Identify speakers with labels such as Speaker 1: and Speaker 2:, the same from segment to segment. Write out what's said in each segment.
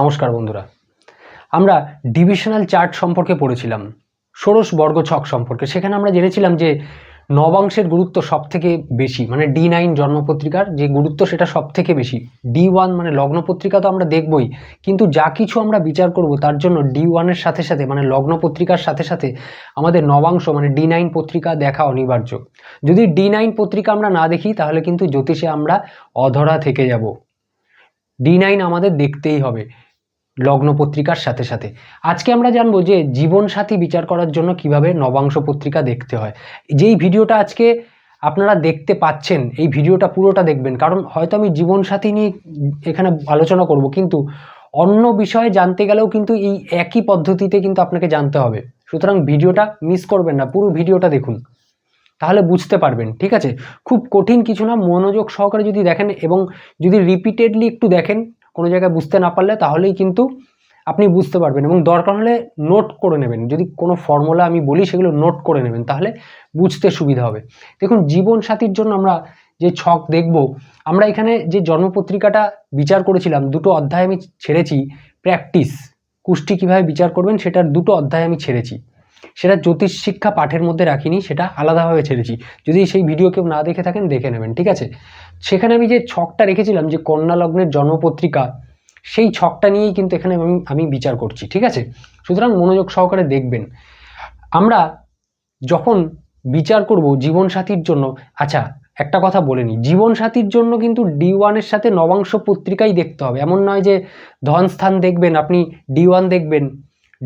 Speaker 1: নমস্কার বন্ধুরা। আমরা ডিভিশনাল চার্ট সম্পর্কে পড়েছিলাম, ষোড়শ বর্গ ছক সম্পর্কে। সেখানে আমরা জেনেছিলাম যে নবাংশের গুরুত্ব সব থেকে বেশি মানে ডি নাইন জন্মপত্রিকার যে গুরুত্ব সেটা সব থেকে বেশি। ডি ওয়ান মানে লগ্ন পত্রিকা তো আমরা দেখবই, কিন্তু যা কিছু আমরা বিচার করব তার জন্য ডি ওয়ানের সাথে সাথে মানে লগ্ন পত্রিকার সাথে সাথে আমাদের নবাংশ মানে ডি নাইন পত্রিকা দেখা অনিবার্য। যদি ডি নাইন পত্রিকা আমরা না দেখি, তাহলে কিন্তু জ্যোতিষে আমরা অধরা থেকে যাব। ডি নাইন আমাদের দেখতেই হবে। লগ্ন পত্রিকার সাথে সাথে। আজকে আমরা জানব যে জীবনসাথী বিচার করার জন্য কীভাবে নবাংশ পত্রিকা দেখতে হয়। যেই ভিডিওটা আজকে আপনারা দেখতে পাচ্ছেন, এই ভিডিওটা পুরোটা দেখবেন। কারণ হয়তো আমি জীবনসাথী নিয়ে এখানে আলোচনা করব, কিন্তু অন্য বিষয়ে জানতে গেলেও কিন্তু এই একই পদ্ধতিতে কিন্তু আপনাকে জানতে হবে। সুতরাং ভিডিওটা মিস করবেন না, পুরো ভিডিওটা দেখুন। তাহলে বুঝতে পারবেন, ঠিক আছে? খুব কঠিন কিছু না, মনোযোগ সহকারে যদি দেখেন এবং যদি রিপিটেডলি একটু দেখেন কোনো জায়গায় বুঝতে না পারলে তাহলেই কিন্তু আপনি বুঝতে পারবেন এবং দরকার হলে নোট করে নেবেন। যদি কোনো ফর্মুলা আমি বলি সেগুলো নোট করে নেবেন, তাহলে বুঝতে সুবিধা হবে। দেখুন জীবন সাথীর জন্য আমরা যে ছক দেখব, আমরা এখানে যে জন্মপত্রিকাটা বিচার করেছিলাম, দুটো অধ্যায় আমি ছেড়েছি প্র্যাকটিস কুষ্টি কীভাবে বিচার করবেন, সেটার দুটো অধ্যায় আমি ছেড়েছি। সেটা জ্যোতিষ শিক্ষা পাঠের মধ্যে রাখিনি, সেটা আলাদাভাবে ছেড়েছি। যদি সেই ভিডিও কেউ না দেখে থাকেন, দেখে নেবেন, ঠিক আছে? সেখানে আমি যে ছকটা রেখেছিলাম যে কন্যা লগ্নের জন্মপত্রিকা, সেই ছকটা নিয়েই কিন্তু এখানে আমি আমি বিচার করছি, ঠিক আছে? সুতরাং মনোযোগ সহকারে দেখবেন। আমরা যখন বিচার করব জীবনসাথীর জন্য আচ্ছা একটা কথা বলে নিই। জীবনসাথীর জন্য কিন্তু ডি ওয়ানের সাথে নবাংশ পত্রিকাই দেখতে হবে। এমন নয় যে ধনস্থান দেখবেন, আপনি ডি ওয়ান দেখবেন।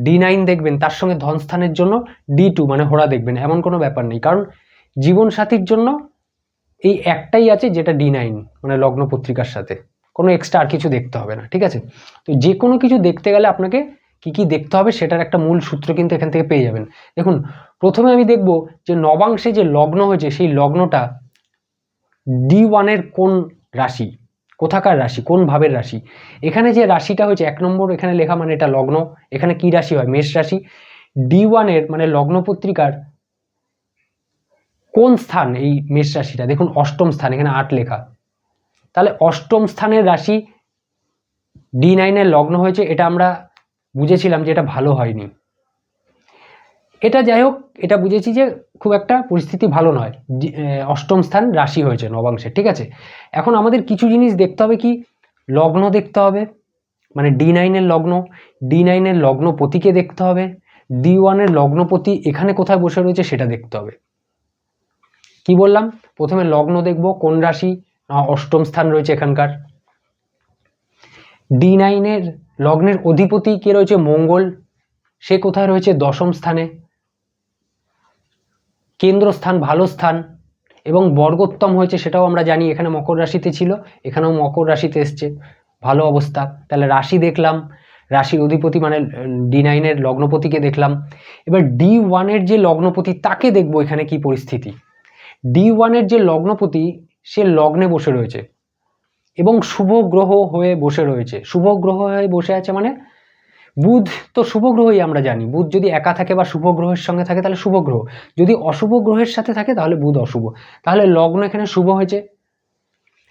Speaker 1: ডি নাইন দেখবেন, তার সঙ্গে ধনস্থানের জন্য ডি টু মানে হোরা দেখবেন, এমন কোনো ব্যাপার নেই। কারণ জীবনসাথীর জন্য এই একটাই আছে, যেটা ডি নাইন মানে লগ্ন পত্রিকার সাথে। কোনো এক্সট্রা আর কিছু দেখতে হবে না, ঠিক আছে? তো যে কোনো কিছু দেখতে গেলে আপনাকে কি কি দেখতে হবে, সেটার একটা মূল সূত্র কিন্তু এখান থেকে পেয়ে যাবেন। দেখুন, প্রথমে আমি দেখব যে নবাংশে যে লগ্ন হয়েছে, সেই লগ্নটা ডি ওয়ানের কোন রাশি? কোথাকার রাশি? কোন ভাবের রাশি? এখানে যে রাশিটা হয়েছে, এক নম্বর এখানে লেখা মানে এটা লগ্ন। এখানে কি রাশি হয়? মেষ রাশি। ডি ওয়ানের মানে লগ্ন পত্রিকার কোন স্থান এই মেষ রাশিটা? দেখুন, অষ্টম স্থান, এখানে আট লেখা। তাহলে অষ্টম স্থানের রাশি ডি নাইনের লগ্ন হয়েছে, এটা আমরা বুঝেছিলাম যে এটা ভালো হয়নি। এটা যাই হোক এটা বুঝেছি যে খুব একটা পরিস্থিতি ভালো নয়। অষ্টম স্থান রাশি হয়েছে নবাংশে, ঠিক আছে? এখন আমাদের কিছু জিনিস দেখতে হবে কি? লগ্ন দেখতে হবে মানে ডি নাইনের লগ্ন, ডি নাইনের লগ্নপতিকে দেখতে হবে, ডি ওয়ানের লগ্নপতি এখানে কোথায় বসে রয়েছে সেটা দেখতে হবে। কি বললাম? প্রথমে লগ্ন দেখব, কোন রাশি? অষ্টম স্থান রয়েছে এখানকার। ডি নাইনের লগ্নের অধিপতি কে রয়েছে? মঙ্গল। সে কোথায় রয়েছে? দশম স্থানে। কেন্দ্রস্থান, ভালো স্থান এবং বর্গোত্তম হয়েছে সেটাও আমরা জানি। এখানে মকর রাশিতে ছিল, এখানেও মকর রাশিতে এসছে। ভালো অবস্থা। তাহলে রাশি দেখলাম। রাশির অধিপতি মানে ডি নাইনের লগ্নপতিকে দেখলাম। এবার ডি ওয়ানের যে লগ্নপতি, তাকে দেখব এখানে কি পরিস্থিতি। ডি ওয়ানের যে লগ্নপতি, সে লগ্নে বসে রয়েছে এবং শুভ গ্রহ হয়ে বসে রয়েছে। শুভ গ্রহ হয়ে বসে আছে মানে বুধ তো শুভ গ্রহই আমরা জানি। বুধ যদি একা থাকে বা শুভ গ্রহের সঙ্গে থাকে তাহলে শুভ গ্রহ যদি অশুভ গ্রহের সাথে থাকে তাহলে বুধ অশুভ। তাহলে লগ্ন এখানে শুভ হয়েছে।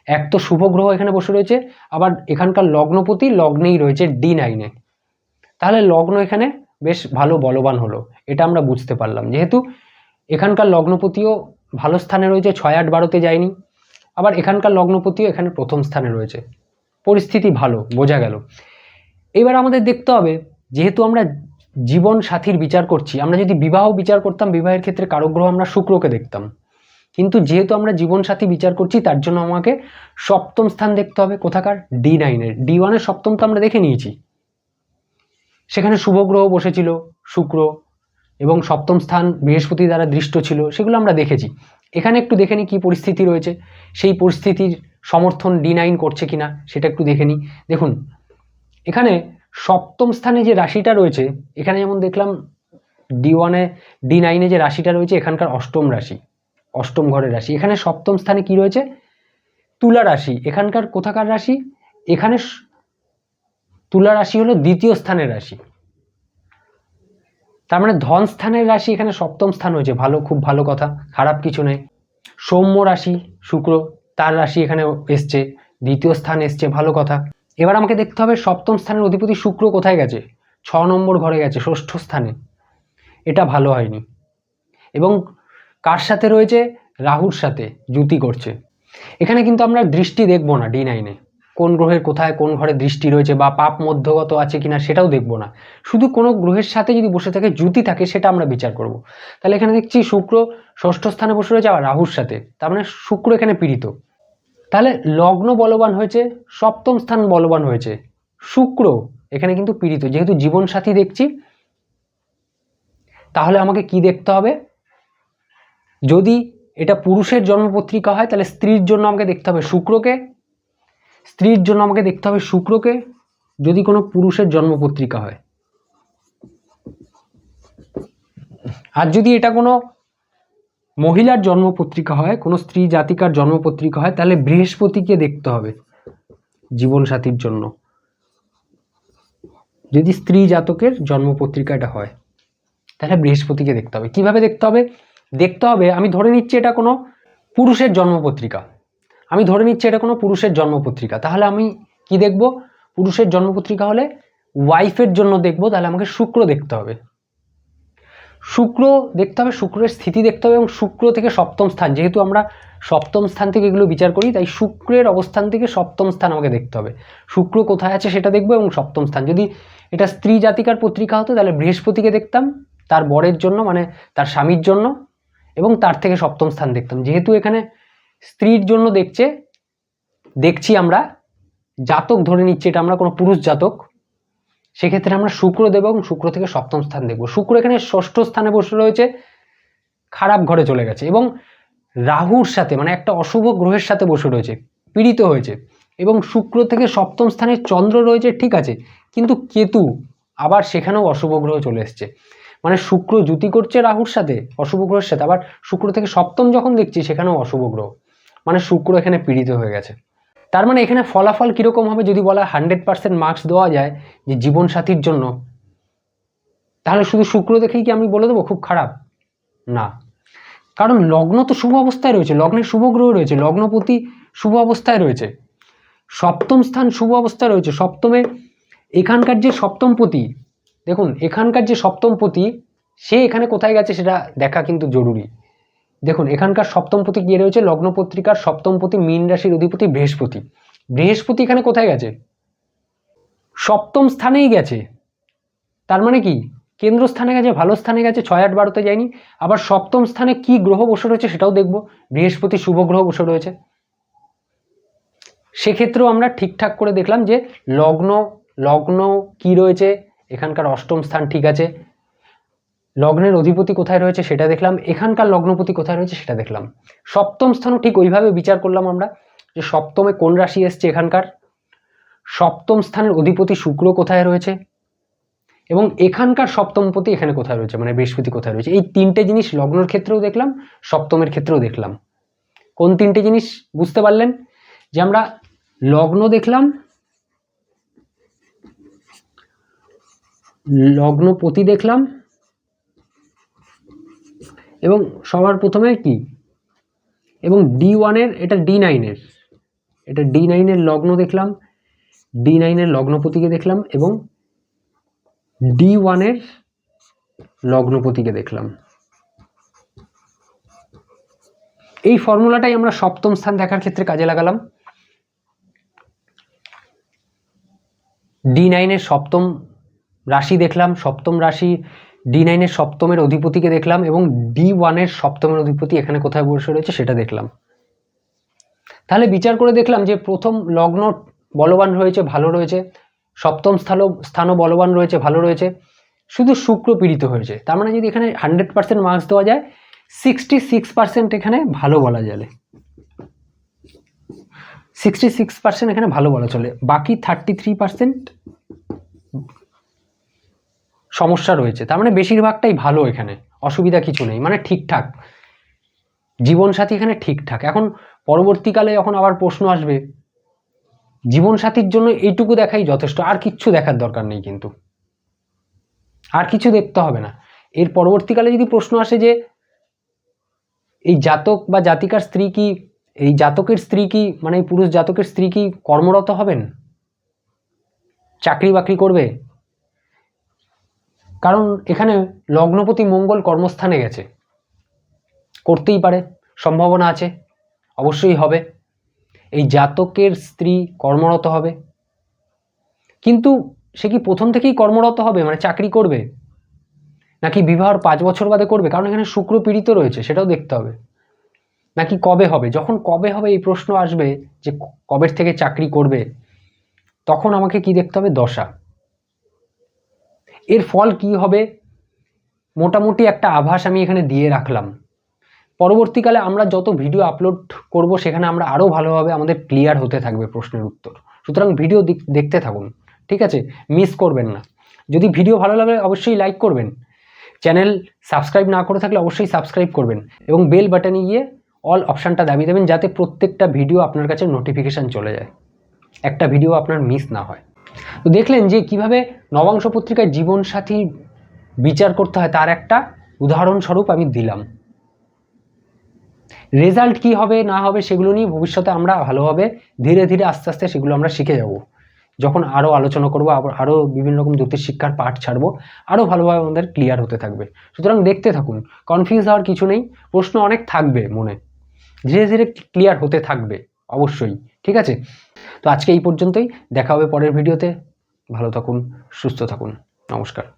Speaker 1: এক তো শুভ গ্রহ এখানে বসে রয়েছে, আবার এখানকার লগ্নপতি লগ্নেই রয়েছে ডি নাইনে। তাহলে লগ্ন এখানে বেশ ভালো বলবান হলো, এটা আমরা বুঝতে পারলাম। যেহেতু এখানকার লগ্নপতিও ভালো স্থানে রয়েছে, ছয় আট বারোতে যায়নি। আবার এখানকার লগ্নপতিও এখানে প্রথম স্থানে রয়েছে। পরিস্থিতি ভালো, বোঝা গেল। এবার আমাদের দেখতে হবে, যেহেতু আমরা জীবন সাথীর বিচার করছি, আমরা যদি বিবাহ বিচার করতাম, বিবাহের ক্ষেত্রে কারও গ্রহ আমরা শুক্রকে দেখতাম। কিন্তু যেহেতু আমরা জীবন সাথী বিচার করছি, তার জন্য আমাকে সপ্তম স্থান দেখতে হবে কোথাকার? ডি নাইনের। ডি ওয়ানের সপ্তম তো আমরা দেখে নিয়েছি। সেখানে শুভ গ্রহ বসেছিল, শুক্র, এবং সপ্তম স্থান বৃহস্পতি দ্বারা দৃষ্ট ছিল, সেগুলো আমরা দেখেছি। এখানে একটু দেখে নিই কী পরিস্থিতি রয়েছে। সেই পরিস্থিতির সমর্থন ডি নাইন করছে কিনা, সেটা একটু দেখে নিই। দেখুন, এখানে সপ্তম স্থানে যে রাশিটা রয়েছে, এখানে যেমন দেখলাম ডি ওয়ানে ডি নাইনে যে রাশিটা রয়েছে, এখানকার অষ্টম রাশি, অষ্টম ঘরের রাশি। এখানে সপ্তম স্থানে কি রয়েছে? তুলা রাশি। এখানকার কোথাকার রাশি? এখানে তুলা রাশি হলো দ্বিতীয় স্থানের রাশি। তার মানে ধন স্থানের রাশি এখানে সপ্তম স্থান হয়েছে ভালো, খুব ভালো কথা, খারাপ কিছু নেই। সৌম্য রাশি, শুক্র, তার রাশি এখানে এসছে, দ্বিতীয় স্থান এসছে, ভালো কথা। এবার আমাকে দেখতে হবে সপ্তম স্থানের অধিপতি শুক্র কোথায় গেছে। ছ নম্বর ঘরে গেছে, ষষ্ঠ স্থানে। এটা ভালো হয়নি। এবং কার সাথে রয়েছে? রাহুর সাথে জুতি করছে। এখানে কিন্তু আমরা দৃষ্টি দেখব না ডি নাইনে কোন গ্রহের কোথায়, কোন ঘরে দৃষ্টি রয়েছে বা পাপ মধ্যগত আছে কিনা সেটাও দেখব না। শুধু কোনো গ্রহের সাথে যদি বসে থাকে জুতি থাকে, সেটা আমরা বিচার করব। তাহলে এখানে দেখছি শুক্র ষষ্ঠ স্থানে বসে রয়েছে, আবার রাহুর সাথে। তার মানে শুক্র এখানে পীড়িত। তাহলে লগ্ন বলবান হয়েছে, সপ্তম স্থান বলবান হয়েছে। শুক্র, এখানে কিন্তু পীড়িত, যেহেতু জীবনসাথী দেখছি, তাহলে আমাকে কি দেখতে হবে? যদি এটা পুরুষের জন্মপত্রিকা হয়, তাহলে স্ত্রীর জন্য আমাকে দেখতে হবে শুক্রকে। স্ত্রীর জন্য আমাকে দেখতে হবে শুক্রকে, যদি কোনো পুরুষের জন্মপত্রিকা হয়। আর যদি এটা কোনো মহিলার জন্মপত্রিকা হয়, কোনো স্ত্রী জাতিকার জন্মপত্রিকা হয়, তাহলে বৃহস্পতিকে দেখতে হবে জীবনসাথীর জন্য। যদি স্ত্রী জাতকের জন্মপত্রিকা এটা হয়, তাহলে বৃহস্পতিকে দেখতে হবে। কীভাবে দেখতে হবে? দেখতে হবে, আমি ধরে নিচ্ছি এটা কোনো পুরুষের জন্মপত্রিকা। আমি ধরে নিচ্ছি এটা কোনো পুরুষের জন্মপত্রিকা। তাহলে আমি কি দেখব? পুরুষের জন্মপত্রিকা হলে ওয়াইফের জন্য দেখব, তাহলে আমাকে শুক্র দেখতে হবে। শুক্র দেখতে হবে, শুক্রের স্থিতি দেখতে হবে এবং শুক্র থেকে সপ্তম স্থান। যেহেতু আমরা সপ্তম স্থান থেকে এগুলো বিচার করি, তাই শুক্রের অবস্থান থেকে সপ্তম স্থান আমাকে দেখতে হবে। শুক্র কোথায় আছে সেটা দেখব এবং সপ্তম স্থান। যদি এটা স্ত্রী জাতিকার পত্রিকা হতো, তাহলে বৃহস্পতিকে দেখতাম, তার বরের জন্য মানে তার স্বামীর জন্য, এবং তার থেকে সপ্তম স্থান দেখতাম। যেহেতু এখানে স্ত্রীর জন্য দেখছে, দেখছি আমরা, জাতক ধরে নিচ্ছি, এটা আমরা কোনো পুরুষ জাতক। সেক্ষেত্রে আমরা শুক্র দেব এবং শুক্র থেকে সপ্তম স্থান দেখব। শুক্র এখানে ষষ্ঠ স্থানে বসে রয়েছে, খারাপ ঘরে চলে গেছে এবং রাহুর সাথে মানে একটা অশুভ গ্রহের সাথে বসে রয়েছে, পীড়িত হয়েছে এবং শুক্র থেকে সপ্তম স্থানে চন্দ্র রয়েছে, ঠিক আছে, কিন্তু কেতু আবার সেখানেও অশুভ গ্রহ চলে এসছে। মানে শুক্র জুতি করছে রাহুর সাথে, অশুভ গ্রহের সাথে, আবার শুক্র থেকে সপ্তম যখন দেখছি সেখানেও অশুভ গ্রহ। মানে শুক্র এখানে পীড়িত হয়ে গেছে। তার মানে এখানে ফলাফল কীরকম হবে যদি বলা হান্ড্রেড পার্সেন্ট মার্কস দেওয়া যায় যে জীবনসাথীর জন্য? তাহলে শুধু শুক্র দেখেই কি আমি বলে দেবো? খুব খারাপ। না। কারণ লগ্ন তো শুভ অবস্থায় রয়েছে। লগ্নের শুভ গ্রহ রয়েছে। লগ্নপতি শুভ অবস্থায় রয়েছে। সপ্তম স্থান শুভ অবস্থায় রয়েছে। সপ্তমে এখানকার যে সপ্তমপতি, দেখুন, এখানকার যে সপ্তমপতি, সে এখানে কোথায় গেছে সেটা দেখা কিন্তু জরুরি। দেখুন, এখানকার সপ্তমপতি গিয়ে রয়েছে? লগ্ন পত্রিকার সপ্তমপতি মীন রাশির অধিপতি বৃহস্পতি। বৃহস্পতি এখানে কোথায় গেছে? সপ্তম স্থানেই গেছে। তার মানে কি? কেন্দ্র স্থানে গেছে, ভালো স্থানে গেছে, ছয় আট বারোতে যায়নি। আবার সপ্তম স্থানে কি গ্রহ বসে রয়েছে সেটাও দেখব। বৃহস্পতি শুভ গ্রহ বসে রয়েছে। সেক্ষেত্রেও আমরা ঠিকঠাক করে দেখলাম যে লগ্ন লগ্ন কি রয়েছে? এখানকার অষ্টম স্থান ঠিক আছে। লগ্নের অধিপতি কোথায় রয়েছে সেটা দেখলাম, এখানকার লগ্নপতি কোথায় রয়েছে সেটা দেখলাম। সপ্তম স্থানও ঠিক ওইভাবে বিচার করলাম আমরা, যে সপ্তমে কোন রাশি এসছে এখানকার? সপ্তম স্থানের অধিপতি শুক্র কোথায় রয়েছে? এবং এখানকার সপ্তমপতি এখানে কোথায় রয়েছে? মানে বৃহস্পতি কোথায় রয়েছে? এই তিনটে জিনিস লগ্নের ক্ষেত্রেও দেখলাম, সপ্তমের ক্ষেত্রেও দেখলাম। কোন তিনটে জিনিস বুঝতে পারলেন? যে আমরা লগ্ন দেখলাম, লগ্নপতি দেখলাম এবং সবার প্রথমে কি? এবং ডি ওয়ানের এটা ডি নাইনের এটা ডি নাইনের লগ্ন দেখলাম ডি নাইনের লগ্নপতিকে দেখলাম এবং ডি ওয়ানের লগ্নপতিকে দেখলাম। এই ফর্মুলাটাই আমরা সপ্তম স্থান দেখার ক্ষেত্রে কাজে লাগালাম। ডি নাইনের সপ্তম রাশি দেখলাম, সপ্তম রাশি ডি নাইনের সপ্তমের অধিপতিকে দেখলাম এবং ডি ওয়ানের সপ্তমের অধিপতি এখানে কোথায় বসে রয়েছে সেটা দেখলাম। তাহলে বিচার করে দেখলাম যে প্রথম লগ্ন বলবান রয়েছে, ভালো রয়েছে। সপ্তম স্থানও স্থানও বলবান রয়েছে, ভালো রয়েছে। শুধু শুক্র পীড়িত হয়েছে। তার মানে যদি এখানে হান্ড্রেড পার্সেন্ট মার্কস দেওয়া যায় সিক্সটি সিক্স পার্সেন্ট এখানে ভালো বলা যাবে। সিক্সটি সিক্স পার্সেন্ট এখানে ভালো বলা চলে। বাকি থার্টি থ্রি পার্সেন্ট সমস্যা রয়েছে। তার মানে বেশিরভাগটাই ভালো এখানে। অসুবিধা কিছু নেই। মানে ঠিকঠাক। জীবনসাথী এখানে ঠিকঠাক। এখন পরবর্তীকালে যখন আবার প্রশ্ন আসবে, জীবনসাথীর জন্য এইটুকু দেখাই যথেষ্ট। আর কিচ্ছু দেখার দরকার নেই কিন্তু। আর কিছু দেখতে হবে না। এর পরবর্তীকালে যদি প্রশ্ন আসে যে, এই জাতক বা জাতিকার স্ত্রী কি, এই জাতকের স্ত্রী কি মানে পুরুষ জাতকের স্ত্রী কি কর্মরত হবেন? চাকরি বাকরি করবে? কারণ এখানে লগ্নপতি মঙ্গল কর্মস্থানে গেছে। করতেই পারে, সম্ভাবনা আছে, অবশ্যই হবে। এই জাতকের স্ত্রী কর্মরত হবে। কিন্তু সে কি প্রথম থেকেই কর্মরত হবে? মানে চাকরি করবে? নাকি বিবাহর পাঁচ বছর বাদে করবে? কারণ এখানে শুক্র পীড়িত রয়েছে, সেটাও দেখতে হবে। নাকি কবে হবে? যখন কবে হবে এই প্রশ্ন আসবে যে কবের থেকে চাকরি করবে, তখন আমাকে কি দেখতে হবে? দশা। এর ফল কি হবে? মোটামুটি একটা আভাস আমি এখানে দিয়ে রাখলাম। পরবর্তীকালে আমরা যত ভিডিও আপলোড করব, সেখানে আমরা আরও ভালোভাবে আমাদের ক্লিয়ার হতে থাকবে প্রশ্নের উত্তর। সুতরাং ভিডিও দেখতে থাকুন, ঠিক আছে? মিস করবেন না। যদি ভিডিও ভালো লাগে, অবশ্যই লাইক করবেন। চ্যানেল সাবস্ক্রাইব না করে থাকলে অবশ্যই সাবস্ক্রাইব করবেন এবং বেল বাটনে গিয়ে অল অপশানটা দাবিয়ে দেবেন যাতে প্রত্যেকটা ভিডিও আপনার কাছে নোটিফিকেশান চলে যায়। একটা ভিডিও আপনার মিস না হয়। তো দেখলেন যে কীভাবে নবাংশ পত্রিকায় জীবনসাথী বিচার করতে হয়, তার একটা উদাহরণস্বরূপ আমি দিলাম। রেজাল্ট কি হবে, না হবে, সেগুলো নিয়ে ভবিষ্যতে আমরা ভালোভাবে ধীরে ধীরে আস্তে আস্তে সেগুলো আমরা শিখে যাব। যখন আরও আলোচনা করব, আবার আরও বিভিন্ন রকম জ্যোতিষ শিক্ষার পাঠ ছাড়বো, আরও ভালোভাবে আমাদের ক্লিয়ার হতে থাকবে। সুতরাং দেখতে থাকুন কনফিউজ হওয়ার কিছু নেই, প্রশ্ন অনেক থাকবে মনে। ধীরে ধীরে ক্লিয়ার হতে থাকবে, অবশ্যই। ঠিক আছে? তো আজকে এই পর্যন্তই, দেখা হবে পরের ভিডিওতে। ভালো থাকুন, সুস্থ থাকুন। নমস্কার।